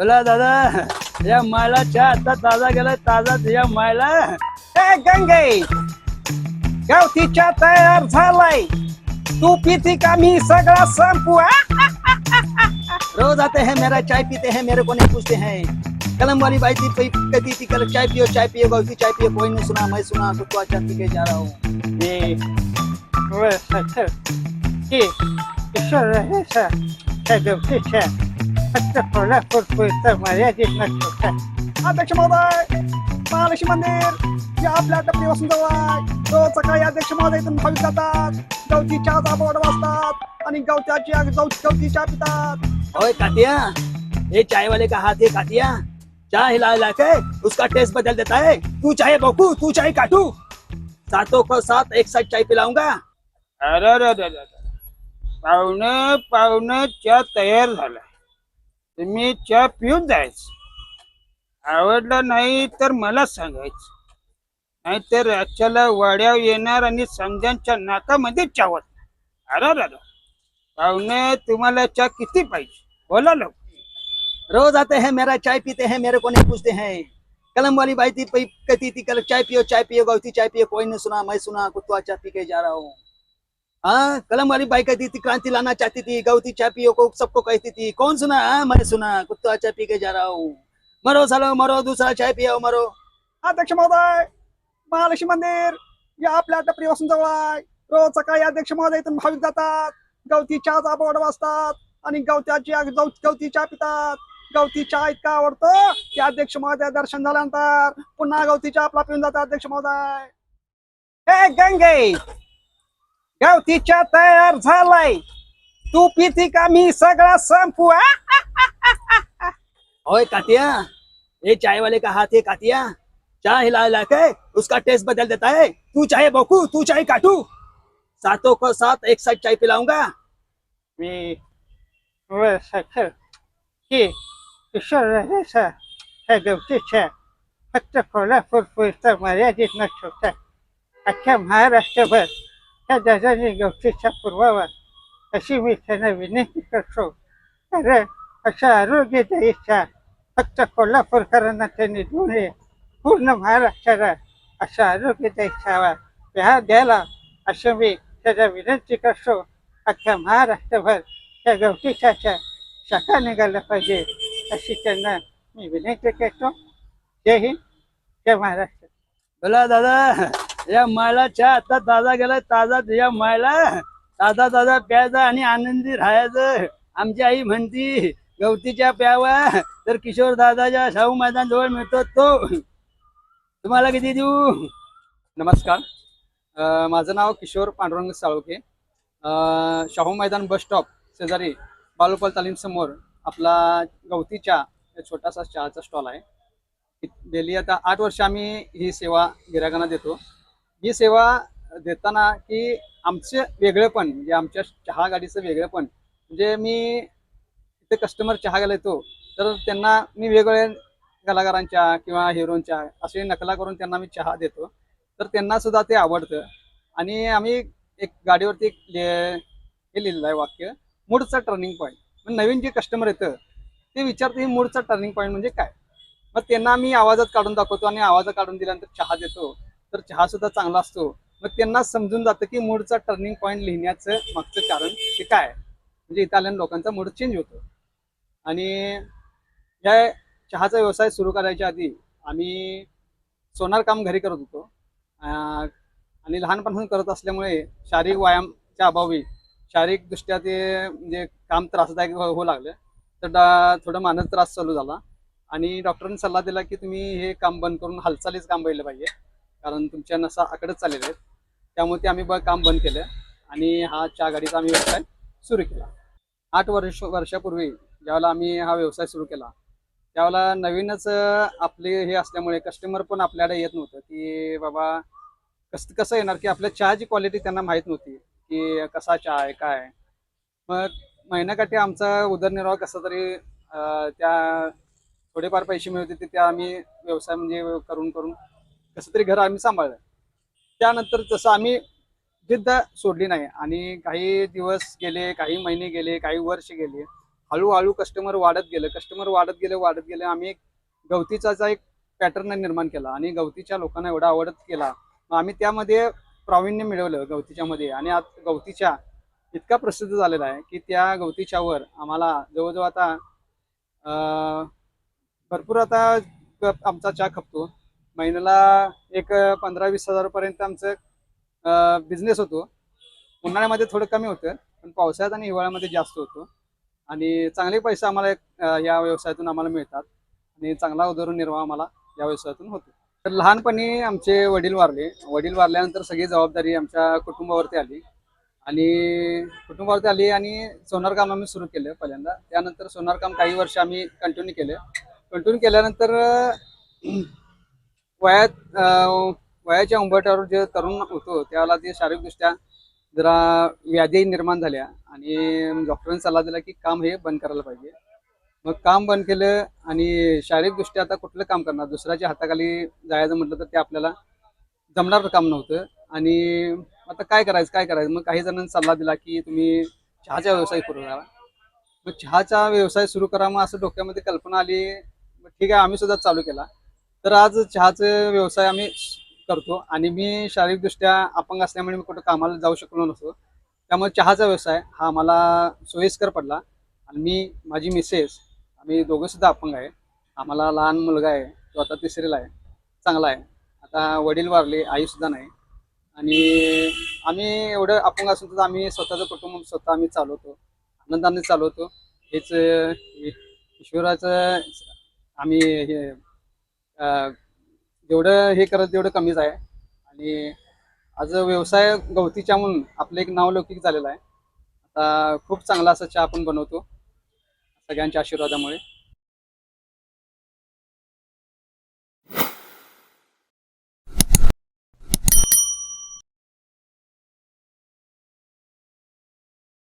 बोला, दादा, या मायला चहा आता ताज़ा गेला ताज़ा या मायला ए, गंगे गावतीच्या तयार झालाय तू पिती का मी सगळा संपू रोज आते हैं मेरा, चाय पीते हैं, मेरे को नहीं पूछते हैं। कलम वाली बाई थी पई- कहती थी, कल चाय पियो चाय पियो गौती चाय पियो, कोई नहीं सुना, मैं सुना खुद को अच्छा पी के जा रहा हूँ। फक्त कोल्हापूर पुरतं मर्यादित नसतो अध्यक्ष महोदय महालक्ष्मी मंदिर या आपल्या टप्पी वसून जवळ रोज सकाळी अध्यक्ष महोदय इथून भाविक जातात गवती चहाचा बोर्ड वाजतात आणि गवत्याची गवती गवती चहा पितात होय कातिया हे चायवाले का हात है कातिया। चाय हिला हिला के उसका टेस्ट बदल देता है। तू चाहे बकू तू चाहे काटू। सातों को साथ एक साथ चाय पिलाऊंगा। अरे अरे अरे पाहुणे पाहुणं चहा तयार झाला? तुम्ही चहा पिऊन जायचं. आवडलं नाही तर मला सांगायचं. नाहीतर राज्याला वाड्यावर येणार आणि समजांच्या नाकामध्ये चावत अरे अरे पाहुणे तुम्हाला चहा किती पाहिजे? बोला लोक रोज आते हैं मेरा चाय पीते हैं मेरे को नहीं पूछते हैं. कलम वाली बाई थी कहती थी कल चाय पियो चाय पियो गौती चाय पियो कोई नहीं सुना मैं सुना कुत्ता चाय पी के जा रहा हूँ. हाँ कलम वाली बाइक कहती थी क्रांति लाना चाहती थी गौती चाय पियो को सबको कहती थी कौन सुना हाँ मैं सुना कुत्ता चाय पी के जा रहा हूँ मरो सालो मरो दूसरा चाय पियो मरो अध्यक्ष महोदय महालक्ष्मी मंदिर या आपल्या टपरी वसून जवळ आहे रोज सकाळी अध्यक्ष महोदय इथून भाविक जातात गवती चहाचा बोर्ड वाजतात आणि गवत्याची गवती चहा पितात गवती चहा इतका आवडतो की अध्यक्ष महोदय दर्शन झाल्यानंतर पुन्हा गवती चहा आपला पिऊन जातात अध्यक्ष महोदय ए गंगे गावतीच्या तयार झालाय. तू पिती का मी सगळा संपू हा? ओए कातिया. ये चाय वाले का हाथ है कातिया? चाय हिला हिला के उसका टेस्ट बदल देता है. तू चाहे बकू तू चाहे काटू. सातों को साथ एक साथ चाय पिलाऊंगा. मी की सा, त्या गावतीच्या फक्त कोल्हापूर पुरतं मर्यादित नसतो का? अख्ख्या महाराष्ट्रभर त्या दादाने गवतीचा पुरवावा अशी मी त्यांना विनंती करतो. कारण अशा आरोग्यदायी चहा फक्त कोल्हापूरकरांना त्यांनी देऊ नये पूर्ण महाराष्ट्राला अशा आरोग्यदायी छावा ह्या द्यायला असं मी त्याला विनंती करतो. अख्ख्या महाराष्ट्रभर त्या गवतीच्या शाखा निघायला पाहिजे अशी त्यांना मी विनंती करतो. जय हिंद जय महाराष्ट्र. बोला दादा. या मायला चहा आता ताजा गेला ताजा या मायला. ताजा ताजा प्यायचा आणि आनंदी राहायचं. आमची आई म्हणती गवतीच्या प्यावा तर किशोर दादाच्या शाहू मैदान जवळ मिळतो तो. तुम्हाला किती देऊ? नमस्कार. माझं नाव किशोर पांडुरंग साळुके शाहू मैदान बस स्टॉप शेजारी बालोपाल तालीम समोर आपला गवती चहा छोटासा चहाचा स्टॉल आहे. गेली आता आठ वर्ष आम्ही ही सेवा गिरायकांना देतो. ही सेवा देताना की आमचे वेगळेपण म्हणजे आमच्या चहा गाडीचं वेगळेपण म्हणजे मी इथे कस्टमर चहा घाला येतो तर त्यांना मी वेगवेगळ्या कलाकारांच्या किंवा हिरोंच्या असे नकला करून त्यांना मी चहा देतो. तर त्यांना सुद्धा ते आवडतं. आणि आम्ही एक गाडीवरती एक हे लिहिलेलं आहे वाक्य मूडचा टर्निंग पॉईंट मग नवीन जे कस्टमर येतं ते विचारतं हे मूडचा टर्निंग पॉईंट म्हणजे काय? मग त्यांना मी आवाजात काढून दाखवतो आणि आवाजात काढून दिल्यानंतर चहा देतो. तर चहा सुद्धा चांगला असतो. मग त्यांना समजून जातं की मूडचा टर्निंग पॉईंट लिहिण्याचं मागचं कारण हे काय म्हणजे इथं आल्यानं लोकांचा मूड चेंज होतो. आणि या चहाचा व्यवसाय सुरू करायच्या आधी आम्ही सोनार काम घरी करत होतो. आणि लहानपणापासून करत असल्यामुळे शारीरिक व्यायामच्या अभावी शारीरिकदृष्ट्या ते म्हणजे काम त्रासदायक हो, होऊ लागलं. तर थोडं मानस त्रास चालू झाला. आणि डॉक्टरांनी सल्ला दिला की तुम्ही हे काम बंद करून हालचालीच काम पाहिलं पाहिजे. कारण तुमच्या नसा आकडच चाललेल्या आहेत त्यामुळे ते आम्ही ब काम बंद केलं आणि हा चहा गाडीचा आम्ही व्यवसाय सुरू केला आठ वर्ष वर्षापूर्वी ज्यावेळेला आम्ही हा व्यवसाय सुरू केला त्यावेळेला नवीनच आपले हे असल्यामुळे कस्टमर पण आपल्याकडे येत नव्हतं की बाबा कसं कसं येणार की आपल्या चहाची क्वालिटी त्यांना माहीत नव्हती की कसा चहा आहे काय आहे. मग महिन्याकाठी आमचा उदरनिर्वाह कसा तरी त्या थोडेफार पैसे मिळते ते त्या आम्ही व्यवसाय म्हणजे करून करून कसं तरी घर आम्ही सांभाळलं. त्यानंतर जसं आम्ही जिद्द सोडली नाही आणि काही दिवस गेले काही महिने गेले काही वर्ष गेले हळूहळू कस्टमर वाढत गेलं. कस्टमर वाढत गेले वाढत गेले. आम्ही एक गवतीचा एक पॅटर्न निर्माण केला आणि गवतीच्या लोकांना एवढा आवडत केला. मग आम्ही त्यामध्ये प्रावीण्य मिळवलं गवतीच्या मध्ये आणि आता गवतीच्या इतका प्रसिद्ध झालेला आहे की त्या गवतीच्यावर आम्हाला जवळजवळ आता भरपूर आता आमचा चहा खपतो. महिन्याला एक पंधरा वीस हजारपर्यंत आमचं बिझनेस होतो. उन्हाळ्यामध्ये थोडं कमी होतं पण पावसाळ्यात आणि हिवाळ्यामध्ये जास्त होतो. आणि चांगले पैसे आम्हाला या व्यवसायातून आम्हाला मिळतात. आणि चांगला उदरनिर्वाह आम्हाला या व्यवसायातून होतो. तर लहानपणी आमचे वडील वारले. वडील वारल्यानंतर सगळी जबाबदारी आमच्या कुटुंबावरती आली. आणि कुटुंबावरती आली आणि सोनारकाम आम्ही सुरू केलं पहिल्यांदा. त्यानंतर सोनारकाम काही वर्ष आम्ही कंटिन्यू केलं. कंटिन्यू केल्यानंतर वयात वयाच्या उंबरठ्यावर जे तरुण होतो त्याला ते शारीरिकदृष्ट्या जरा व्याधी निर्माण झाल्या आणि डॉक्टरांनी सल्ला दिला की काम हे बंद करायला पाहिजे. मग काम बंद केलं आणि शारीरिकदृष्ट्या आता कुठलं काम करणार? दुसऱ्याच्या हाताखाली जायचं म्हटलं तर ते आपल्याला जमणार काम नव्हतं. आणि आता काय करायचं काय करायचं? मग काही जणांनी सल्ला दिला की तुम्ही चहाचा व्यवसाय करू करा. मग चहाचा व्यवसाय सुरू करा मग असं डोक्यामध्ये कल्पना आली मग ठीक आहे आम्ही सुद्धा चालू केला. तर आज चहाचा व्यवसाय आम्ही करतो आणि मी शारीरिकदृष्ट्या अपंग असल्यामुळे मी कुठं कामाला जाऊ शकलो नसतो. त्यामुळे चहाचा व्यवसाय हा आम्हाला सोयीस्कर पडला. आणि मी माझी मिसेस आम्ही दोघंसुद्धा अपंग आहे. आम्हाला लहान मुलगा आहे तो आता तिसरीला आहे चांगला आहे. आता वडील वारले आईसुद्धा नाही. आणि आम्ही एवढं अपंग असून सुद्धा आम्ही स्वतःचं कुटुंब स्वतः आम्ही चालवतो आनंदाने चालवतो. हेच ईश्वराचं आम्ही हे जेवढं हे करत तेवढं कमीच आहे. आणि आज व्यवसाय गवतीच्या म्हणून आपलं एक नावलौकिक झालेलं आहे. आता खूप चांगला असा चहा आपण बनवतो. सगळ्यांच्या आशीर्वादामुळे.